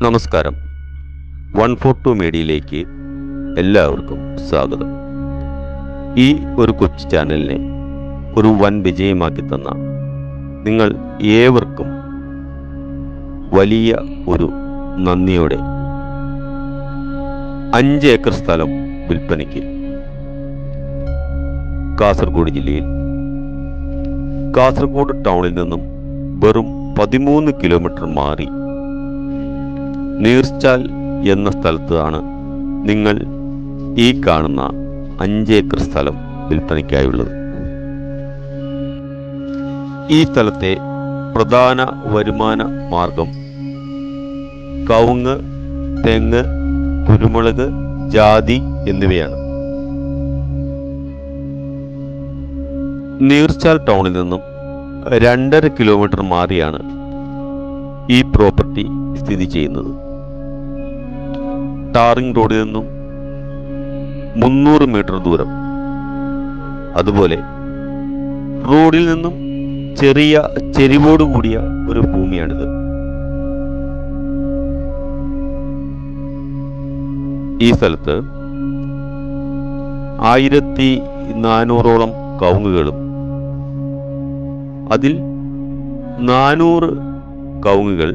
നമസ്കാരം. One four to മീഡിയയിലേക്ക് എല്ലാവർക്കും സ്വാഗതം. ഈ ഒരു കൊച്ചു ചാനലിനെ ഒരു വൻ വിജയമാക്കി തന്ന നിങ്ങൾ ഏവർക്കും വലിയ ഒരു നന്ദിയോടെ അഞ്ച് ഏക്കർ സ്ഥലം വിൽപ്പനയ്ക്ക് കാസർഗോഡ് ജില്ലയിൽ കാസർഗോഡ് ടൗണിൽ നിന്നും വെറും പതിമൂന്ന് കിലോമീറ്റർ മാറി നീർച്ചാൽ എന്ന സ്ഥലത്താണ് നിങ്ങൾ ഈ കാണുന്ന അഞ്ച് ഏക്കർ സ്ഥലം വിൽപ്പനയ്ക്കായുള്ളത്. ഈ സ്ഥലത്തെ പ്രധാന വരുമാന മാർഗം കവുങ്ങ് തെങ്ങ് കുരുമുളക് ജാതി എന്നിവയാണ്. നീർച്ചാൽ ടൗണിൽ നിന്നും രണ്ടര കിലോമീറ്റർ മാറിയാണ് ഈ പ്രോപ്പർട്ടി സ്ഥിതി ചെയ്യുന്നത്. ടാറിംഗ് റോഡിൽ നിന്നും മുന്നൂറ് മീറ്റർ ദൂരം. അതുപോലെ റോഡിൽ നിന്നും ചെറിയ ചെരിവോട് കൂടിയ ഒരു ഭൂമിയാണിത്. ഈ സ്ഥലത്ത് ആയിരത്തി നാനൂറോളം കവുങ്ങുകളും അതിൽ നാനൂറ് കവുങ്ങുകൾ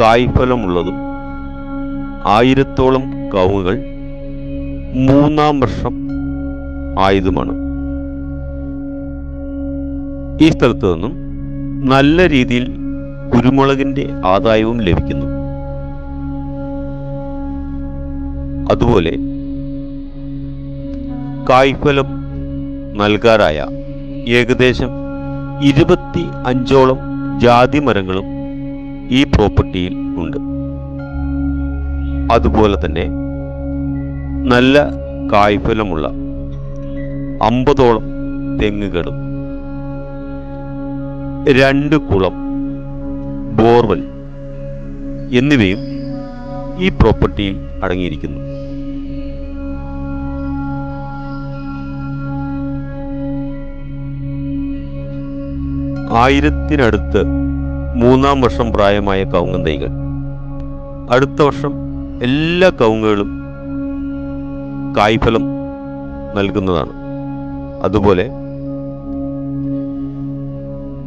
കായ്ഫലമുള്ളതും ആയിരത്തോളം കവുങ്ങുകൾ മൂന്നാം വർഷം ആയതുമാണ്. ഈ സ്ഥലത്ത് നിന്നും നല്ല രീതിയിൽ കുരുമുളകിന്റെ ആദായവും ലഭിക്കുന്നു. അതുപോലെ കായ്ഫലം നൽകാറായ ഏകദേശം ഇരുപത്തി അഞ്ചോളം ജാതി മരങ്ങളും ഈ പ്രോപ്പർട്ടിയിൽ ഉണ്ട്. അതുപോലെ തന്നെ നല്ല കായ്ഫലമുള്ള അമ്പതോളം തെങ്ങുകളും രണ്ട് കുളം ബോർവൽ എന്നിവയും ഈ പ്രോപ്പർട്ടിയിൽ അടങ്ങിയിരിക്കുന്നു. ആയിരത്തിനടുത്ത് മൂന്നാം വർഷം പ്രായമായ കവുങ്ങൻ തൈകൾ അടുത്ത വർഷം എല്ലാ കവുങ്ങുകളും കായ്ഫലം നൽകുന്നതാണ്. അതുപോലെ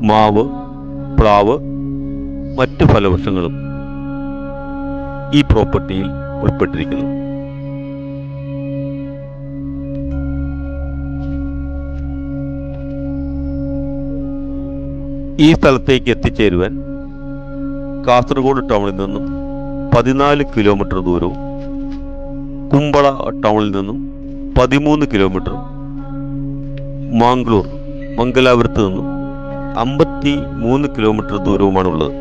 മാവ് പ്ലാവ് മറ്റ് ഫലവൃക്ഷങ്ങളും ഈ പ്രോപ്പർട്ടിയിൽ ഉൾപ്പെട്ടിരിക്കുന്നു. ഈ സ്ഥലത്തേക്ക് എത്തിച്ചേരുവാൻ കാസർഗോഡ് ടൗണിൽ നിന്നും പതിനാല് കിലോമീറ്റർ ദൂരവും കുമ്പള ടൗണിൽ നിന്നും പതിമൂന്ന് കിലോമീറ്റർ മാംഗ്ലൂർ മംഗലാപുരത്ത് നിന്നും അമ്പത്തി മൂന്ന് കിലോമീറ്റർ ദൂരവുമാണുള്ളത്.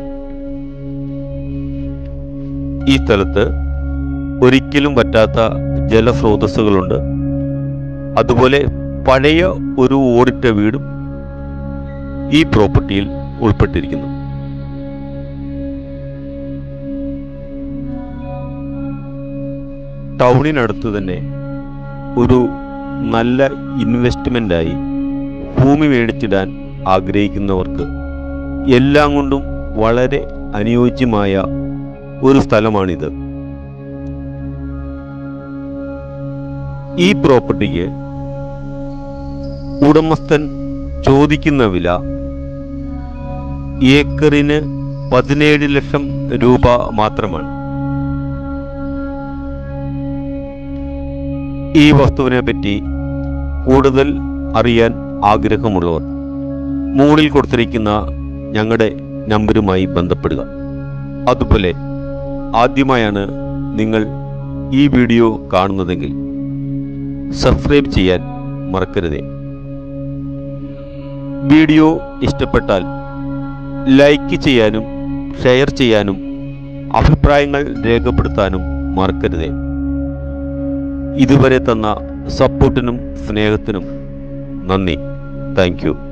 ഈ സ്ഥലത്ത് ഒരിക്കലും പറ്റാത്ത ജലസ്രോതസ്സുകളുണ്ട്. അതുപോലെ പഴയ ഒരു ഓടിട്ട വീടും ഈ പ്രോപ്പർട്ടിയിൽ ഉൾപ്പെട്ടിരിക്കുന്നു. ടൗണിനടുത്ത് തന്നെ ഒരു നല്ല ഇൻവെസ്റ്റ്മെന്റായി ഭൂമി മേടിച്ചിടാൻ ആഗ്രഹിക്കുന്നവർക്ക് എല്ലാം കൊണ്ടും വളരെ അനുയോജ്യമായ ഒരു സ്ഥലമാണിത്. ഈ പ്രോപ്പർട്ടിക്ക് ഉടമസ്ഥൻ ചോദിക്കുന്ന വില ഏക്കറിന് പതിനേഴ് ലക്ഷം രൂപ മാത്രമാണ്. ഈ വസ്തുവിനെ പറ്റി കൂടുതൽ അറിയാൻ ആഗ്രഹമുള്ളവർ മുകളിൽ കൊടുത്തിരിക്കുന്ന ഞങ്ങളുടെ നമ്പരുമായി ബന്ധപ്പെടുക. അതുപോലെ ആദ്യമായാണ് നിങ്ങൾ ഈ വീഡിയോ കാണുന്നതെങ്കിൽ സബ്സ്ക്രൈബ് ചെയ്യാൻ മറക്കരുതേ. വീഡിയോ ഇഷ്ടപ്പെട്ടാൽ ലൈക്ക് ചെയ്യാനും ഷെയർ ചെയ്യാനും അഭിപ്രായങ്ങൾ രേഖപ്പെടുത്താനും മറക്കരുതേ. ഇതുവരെ തന്ന സപ്പോർട്ടിനും സ്നേഹത്തിനും നന്ദി. താങ്ക്